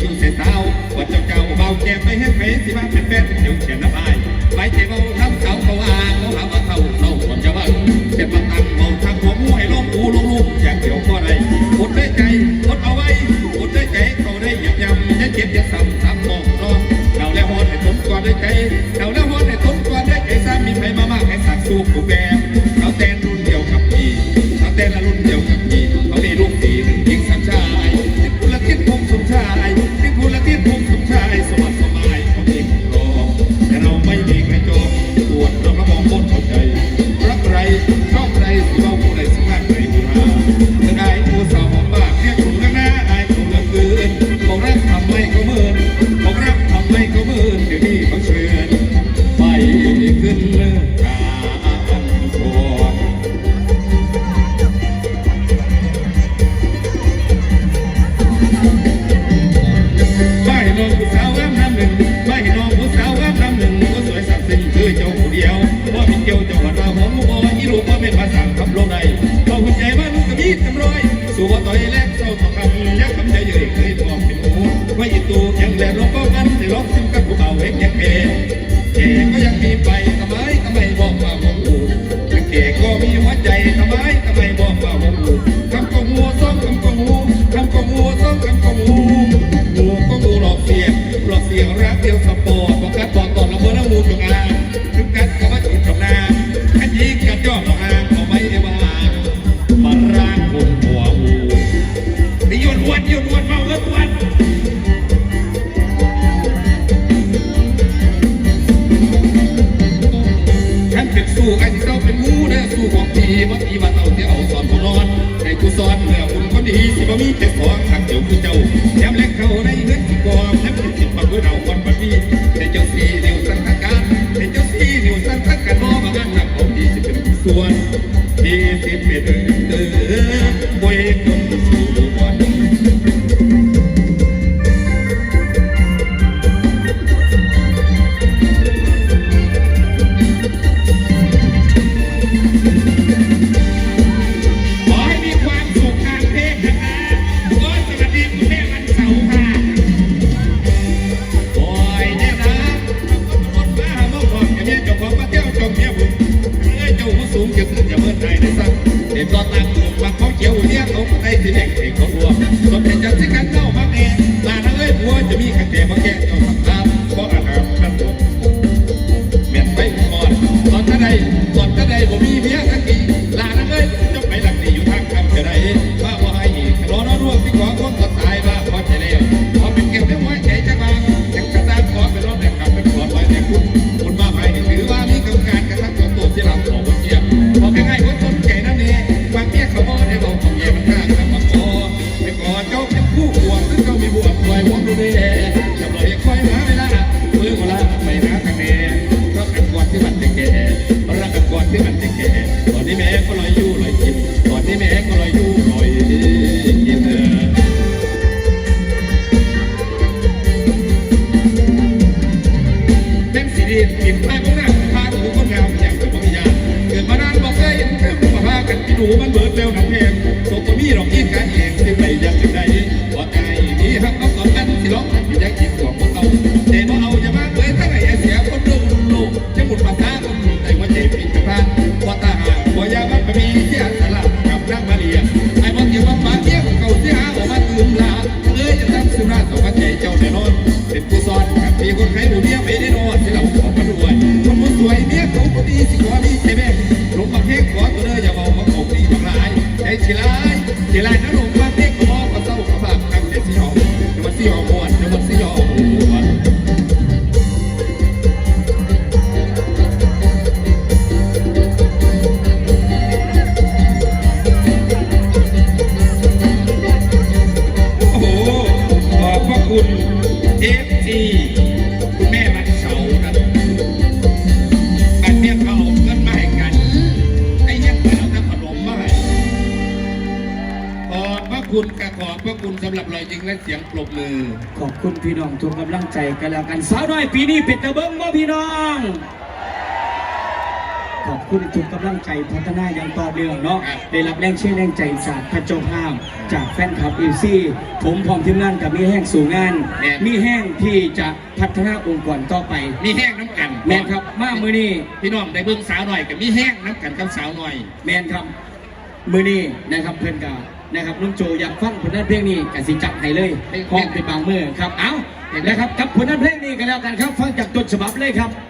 ชูเสียสาววันเจ้าเจ้าเบาแก่ไปให้เฟสิว่าเป็นแฟนเดี๋ยวเขียนน้ำลายไปเจ้าเบาทำเขาเขาอาเขาหาว่าเขาเขาคนจะว่าเป็นประตังเมาทาำหัวงูให้ล้มอูล้มลูกอย่างเดียวก็ได้อดได้ใจอดเอาไว้อดได้ใจเขาได้ยำยำจะเจ็บจะซ้ำซ้ำมองรองเราแล้วฮอนให้ทนก่อนได้ใจเราแล้วฮอนให้ทนก่อนได้ใจสามีใครมามากให้สักสู้กูแก่ มีไปทำไมทำไมบอกว่าผมหลูนัแเกก็มีหัวใจทำไมทำไมบอกว่าผมหลูคำก็งูซ้อมคำก็งูคำก็งูซ้อมคำก็งูงูก็งูหลอกเสียงหลอกเสียงรักเดียวสปอร์ตบอกกันตอกต่อราเบอร์ละงูจงอางทุกกัดก็มาจุดจงนางขันยิงกันย่อหลอกอางเอาไว้เอวามาร่างคนหัวงูนิยนวันนิยนวันมาเอิ้นวัน ตีบ่ตีว่าเต่าเสีาสอนผู้นอนให้กูสอนเมื่อคุณคนดีสิบ่มีแต่ของทางเดียวคือเจ้าแย้มเลกเขาในเงินสิกอมน้ำจิตปักด้วยเราคนบัดนี้แต่เจ้าสีนิ้วสังกัดการในเจ้าสีนิ้วสังกัดการมองมาบ้านหนักเอาดีสิเป็นส่วน ได้สิแดงเองก็รวมสมเป็นจังสิกันเล่ามาแดงลาละเอ้ยผัวจะมีขันแต่มาแกงเจ้าทำตา หนูมันเบิดแล้วน้องเพลงตกก็มีหรอกที่การเองที่ไม่อยากจะได้ คุณกระขอบพระคุณสำหรับรอยยิ้มและเสียงปรบมือ ขอบคุณพี่น้องทุกกำลังใจกันแล้วกันสาวน้อยปีนี้ปิดตะเบิ้งบ่พี่น้อง ขอบคุณทุกกำลังใจพัฒนาอย่างต่อเนื่องเนาะได้รับแรงเชื่อแรงใจจากพระเจ้าห้าม จากแฟนคลับอีซี่ผมพร้อมทีมงานกับมีแห้งสู่งาน มีแห้งที่จะพัฒนาองค์กรต่อไปมีแห้งน้ำกันแมนครับมามือนี้ พี่น้องได้เบิ้งสาวหน่อยกับมีแห้งน้ำกันกับสาวหน่อย แมนครับมือนี้นะครับเพื่อนกา นะครับลุงโจอยากฟังผลงานเพลงนี้กสิจัดให้เลยเพลงห้องเป็นบางมือครับ เอานะครับกับผลงานเพลงนี้กันแล้วกันครับ ฟังจากต้นฉบับเลยครับค